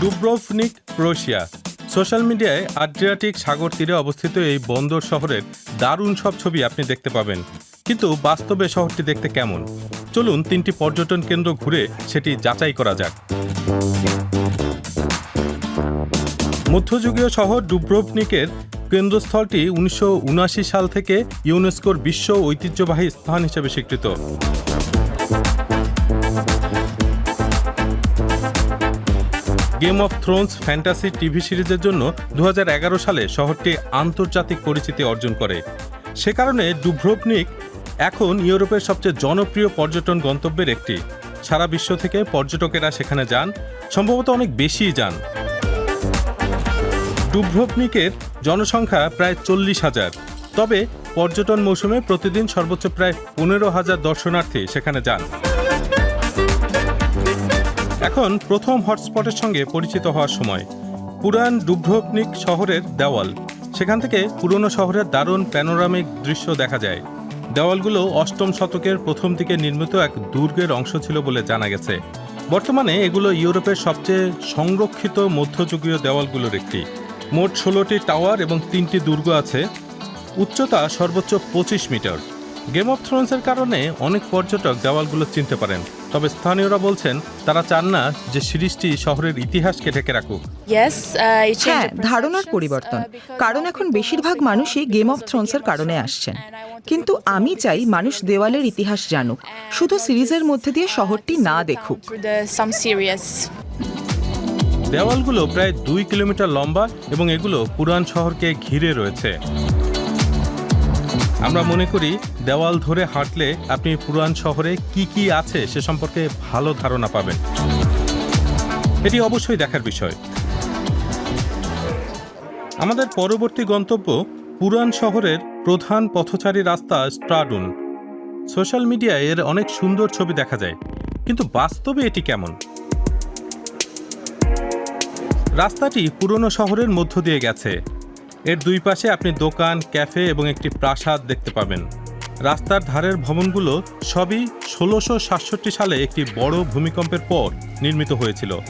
Dubrovnik Croatia social মিডিয়ায় Adriatic সাগর তীরে অবস্থিত এই বন্দর শহরের দারুণ সব ছবি আপনি দেখতে পাবেন। কিন্তু বাস্তবে শহরটি দেখতে কেমন? চলুন তিনটি পর্যটন কেন্দ্র ঘুরে সেটি যাচাই করা যাক। মধ্যযুগীয় শহর ডুব্রোভনিকের কেন্দ্রস্থলটি উনিশশো সাল থেকে ইউনেস্কোর বিশ্ব ঐতিহ্যবাহী স্থান হিসেবে স্বীকৃত। Game of Thrones fantasy TV সিরিজের জন্য দু হাজার এগারো সালে শহরটি আন্তর্জাতিক পরিচিতি অর্জন করে। সে কারণে ডুব্রোভনিক এখন ইউরোপের সবচেয়ে জনপ্রিয় পর্যটন গন্তব্যের একটি। সারা বিশ্ব থেকে পর্যটকেরা সেখানে যান, সম্ভবত অনেক বেশিই যান। ডুব্রোভনিকের জনসংখ্যা প্রায় চল্লিশ হাজার। তবে পর্যটন মৌসুমে প্রতিদিন সর্বোচ্চ প্রায় পনেরো হাজার দর্শনার্থী সেখানে যান। এখন প্রথম হটস্পটের সঙ্গে পরিচিত হওয়ার সময়। পুরান ডুব্রোভনিক শহরের দেওয়াল। সেখান থেকে পুরনো শহরের দারুণ প্যানোরামিক দৃশ্য দেখা যায়। দেওয়ালগুলো অষ্টম শতকের প্রথম দিকে নির্মিত এক দুর্গের অংশ ছিল বলে জানা গেছে। বর্তমানে এগুলো ইউরোপের সবচেয়ে সংরক্ষিত মধ্যযুগীয় দেওয়ালগুলোর একটি। মোট ষোলোটি টাওয়ার এবং তিনটি দুর্গ আছে। উচ্চতা সর্বোচ্চ পঁচিশ মিটার। গেম অফ থ্রোনসের কারণে অনেক পর্যটক দেওয়ালগুলো চিনতে পারেন। তবে স্থানীয়রা বলছেন তারা চান না যে সিরিজটি শহরের ইতিহাসকে ঢেকে রাখুক। হ্যাঁ ধারণার পরিবর্তন। কারণ এখন বেশিরভাগ মানুষই গেম অফ থ্রোনসের কারণে আসছেন। কিন্তু আমি চাই মানুষ দেওয়ালের ইতিহাস জানুক শুধু সিরিজের মধ্যে দিয়ে শহরটি না দেখুক। দেওয়ালগুলো প্রায় দুই কিলোমিটার লম্বা এবং এগুলো পুরান শহরকে ঘিরে রয়েছে। আমরা মনে করি দেওয়াল ধরে হাঁটলে আপনি পুরান শহরে কি কি আছে সে সম্পর্কে ভালো ধারণা পাবেন। এটি অবশ্যই দেখার বিষয়। আমাদের পরবর্তী গন্তব্য পুরান শহরের প্রধান পথচারী রাস্তা স্ট্রাডুন। সোশ্যাল মিডিয়ায় এর অনেক সুন্দর ছবি দেখা যায়, কিন্তু বাস্তবে এটি কেমন? রাস্তাটি পুরনো শহরের মধ্য দিয়ে গেছে। এর দুই পাশে আপনি দোকান, ক্যাফে এবং একটি প্রাসাদ দেখতে পাবেন। রাস্তার ধারের ভবনগুলো সবই ষোলোশো সাতষট্টি সালে একটি বড় ভূমিকম্পের পর নির্মিত হয়েছিল।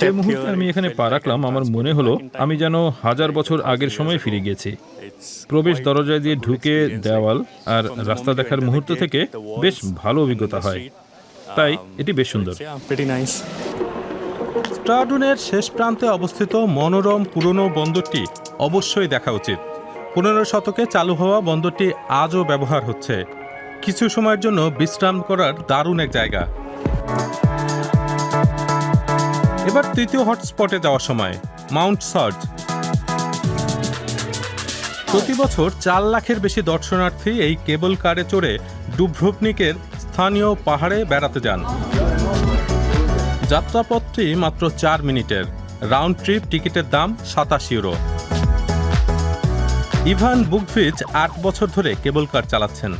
যে মুহূর্তে আমি এখানে পা রাখলাম আমার মনে হলো আমি যেন হাজার বছর আগের সময় ফিরে গেছি। প্রবেশ দরজা দিয়ে ঢুকে দেওয়াল আর রাস্তা দেখার মুহূর্ত থেকে বেশ ভালো অভিজ্ঞতা হয়। তাই এটি বেশ সুন্দর। স্ট্রাডুনের শেষ প্রান্তে অবস্থিত মনোরম পুরনো বন্দরটি অবশ্যই দেখা উচিত। পনেরো শতকে চালু হওয়া বন্দরটি আজও ব্যবহার হচ্ছে। কিছু সময়ের জন্য বিশ্রাম করার দারুণ এক জায়গা। এবার তৃতীয় হটস্পটে যাওয়ার সময়, মাউন্ট সার্জ। প্রতি বছর চার লাখের বেশি দর্শনার্থী এই কেবল কারে চড়ে ডুব্রুভনিকের স্থানীয় পাহাড়ে বেড়াতে যান। যাত্রাপথটি মাত্র চার মিনিটের। রাউন্ড ট্রিপ টিকিটের দাম সাতাশ ইউরো। ইভান বুকভিচ আট বছর ধরে কেবল কার চালাচ্ছেন।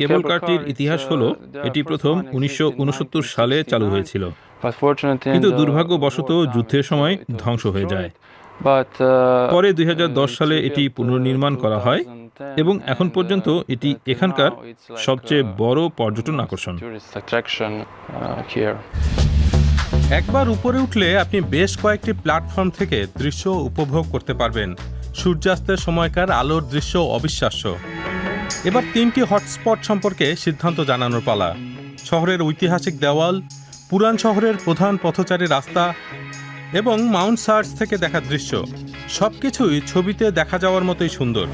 কেবল কারটির ইতিহাস হলো এটি প্রথম উনিশশো উনসত্তর সালে চালু হয়েছিল। কিন্তু দুর্ভাগ্যবশত যুদ্ধের সময় ধ্বংস হয়ে যায়। পরে দুই হাজার দশ সালে এটি পুনর্নির্মাণ করা হয় এবং এখন পর্যন্ত এটি এখানকার সবচেয়ে বড় পর্যটন আকর্ষণ। একবার উপরে উঠলে আপনি বেশ কয়েকটি প্ল্যাটফর্ম থেকে দৃশ্য উপভোগ করতে পারবেন। সূর্যাস্তের সময়কার আলোর দৃশ্য অবিশ্বাস্য। এবার তিনটি হটস্পট সম্পর্কে সিদ্ধান্ত জানানোর পালা। শহরের ঐতিহাসিক দেওয়াল, পুরান শহরের প্রধান পথচারী রাস্তা এবং মাউন্ট সার্চ থেকে দেখা দৃশ্য। সবকিছুই ছবিতে দেখা যাওয়ার মতোই সুন্দর।